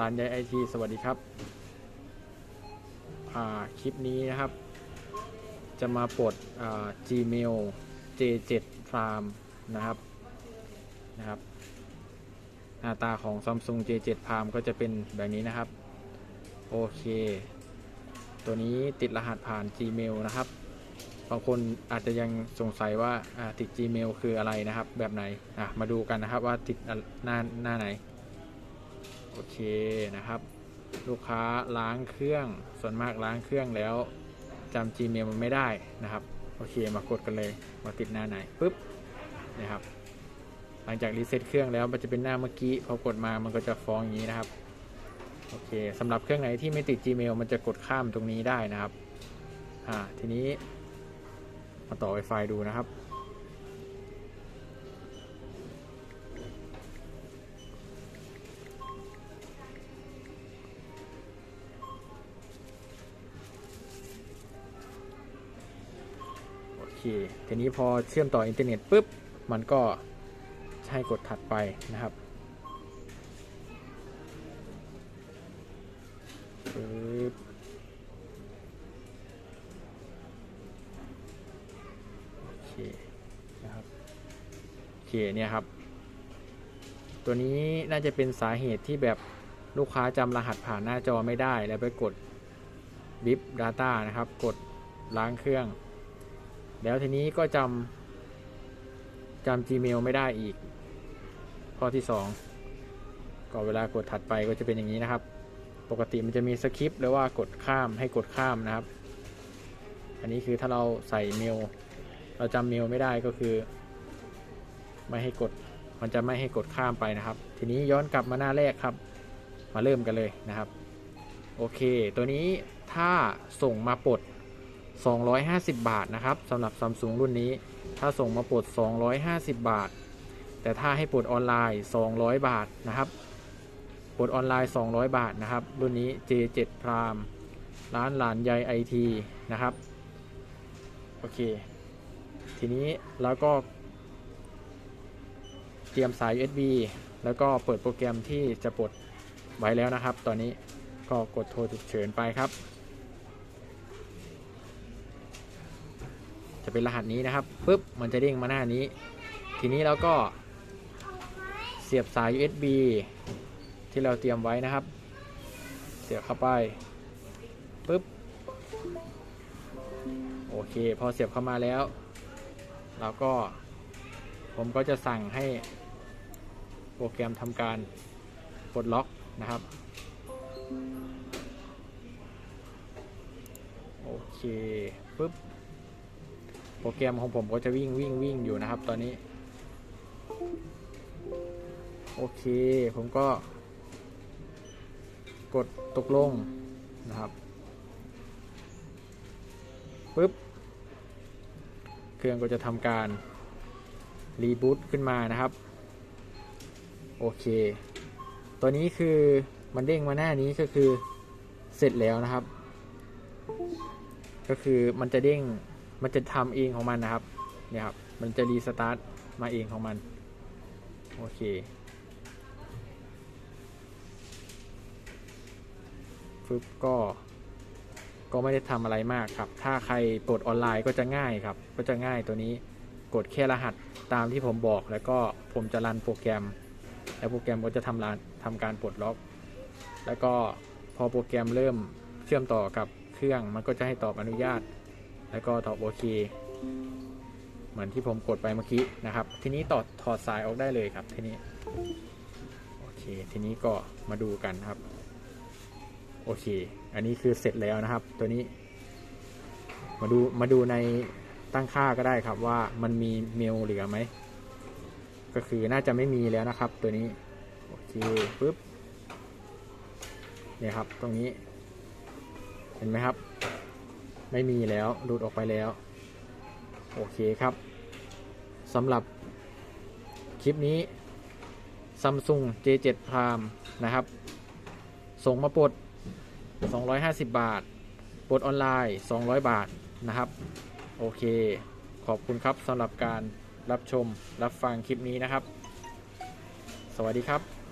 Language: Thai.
ร้านยายไอทีสวัสดีครับ คลิปนี้นะครับ จะมาปลด Gmail J7 Farm นะครับนะครับ หน้าตาของ Samsung J7 Farm ก็จะเป็นแบบนี้นะครับ โอเค ตัวนี้ติดรหัสผ่าน Gmail นะครับ บางคนอาจจะยังสงสัยว่าติด Gmail คืออะไรนะครับ แบบไหนมาดูกันนะครับว่าติดหน้าหน้าไหน โอเคนะครับ ลูกค้าล้างเครื่องส่วนมากล้างเครื่องแล้วจำ Gmail มันไม่ได้นะครับ โอเคมากดกันเลยมาติดหน้าไหนปุ๊บนะครับ หลังจากรีเซ็ตเครื่องแล้วมันจะเป็นหน้าเมื่อกี้พอกดมามันก็จะฟ้องอย่างนี้นะครับโอเคสำหรับเครื่องไหนที่ไม่ติด Gmail มันจะกดข้ามตรงนี้ได้นะครับอ่าทีนี้มาต่อ Wi-Fi ดูนะครับ ทีนี้พอเชื่อมต่ออินเทอร์เน็ตปุ๊บ มันก็ให้กดถัดไปนะครับปึ๊บโอเคนะครับโอเคเนี่ยครับ ตัวนี้น่าจะเป็นสาเหตุที่แบบลูกค้าจำรหัสผ่านหน้าจอไม่ได้แล้วไปกด BIP Data นะครับ กดล้างเครื่อง แล้วทีนี้ก็จำจำ Gmail ไม่ได้อีก ข้อที่ 2 ก็เวลากดถัดไปก็จะเป็นอย่างนี้นะครับ ปกติมันจะมีสคริปต์หรือว่ากดข้ามให้กดข้ามนะครับ อันนี้คือถ้าเราใส่เมล เราจำเมลไม่ได้ก็คือ ไม่ให้กด มันจะไม่ให้กดข้ามไปนะครับ ทีนี้ย้อนกลับมาหน้าแรกครับ มาเริ่มกันเลยนะครับ โอเค ตัวนี้ถ้าส่งมาปลด 250 บาทนะครับสำหรับ Samsung รุ่นนี้ ถ้าส่งมาปลด 250 บาท แต่ถ้าให้ปลดออนไลน์ 200 บาทนะครับปลดออนไลน์ 200 บาทนะครับ รุ่นนี้ J7 Prime ร้านหลานใยไอทีนะครับ โอเค ทีนี้แล้วก็ เตรียมสาย USB แล้วก็เปิดโปรแกรมที่จะปลดไว้แล้วนะครับ ตอนนี้ก็กดโทรฉุกเฉินไปครับ จะเป็นรหัสนี้นะครับปุ๊บมันจะเด้งมาหน้านี้ ทีนี้เราก็เสียบสาย USB ที่เราเตรียมไว้นะครับ เสียบเข้าไปปุ๊บโอเค พอเสียบเข้ามาแล้ว เราก็ ผมก็จะสั่งให้โปรแกรมทำการปลดล็อกนะครับ โอเคปุ๊บ โปรแกรมของผมก็จะวิ่งวิ่งวิ่งอยู่นะครับ ตอนนี้ โอเค ผมก็ กดตกลงนะครับปึ๊บ เครื่องก็จะทำการรีบูตขึ้นมานะครับ โอเค ตัวนี้คือมันเด้งมาหน้านี้ก็คือเสร็จแล้วนะครับ ก็คือมันจะเด้ง มันจะทำเองของมันนะครับ เนี่ยครับ มันจะรีสตาร์ทมาเองของมัน โอเค ฟึบก็ ก็ไม่ได้ทำอะไรมากครับ ถ้าใครกดออนไลน์ก็จะง่ายครับ ก็จะง่ายตัวนี้ กดแค่รหัสตามที่ผมบอก แล้วก็ผมจะรันโปรแกรม แล้วโปรแกรมก็จะทำรานทำการปลดล็อก แล้วก็พอโปรแกรมเริ่มเชื่อมต่อกับเครื่อง มันก็จะให้ตอบอนุญาต แล้วก็ตอบโอเค เหมือนที่ผมกดไปเมื่อกี้นะครับ ทีนี้ต่อถอดสายออกได้เลยครับทีนี้โอเคทีนี้ก็มาดูกันครับโอเค อันนี้คือเสร็จแล้วนะครับ ตัวนี้ มาดูมาดูในตั้งค่าก็ได้ครับว่ามันมีเมลเหลือไหม ก็คือน่าจะไม่มีแล้วนะครับ ตัวนี้ โอเคปุ๊บเนี่ยครับ ตรงนี้ เห็นไหมครับ ไม่มีแล้วหลุดออกไปแล้ว โอเคครับสำหรับคลิปนี้ Samsung J7 Prime นะครับ ส่งมาปลด 250 บาทปลดออนไลน์ 200 บาทนะครับ โอเค ขอบคุณครับสำหรับการรับชมรับฟังคลิปนี้นะครับ สวัสดีครับ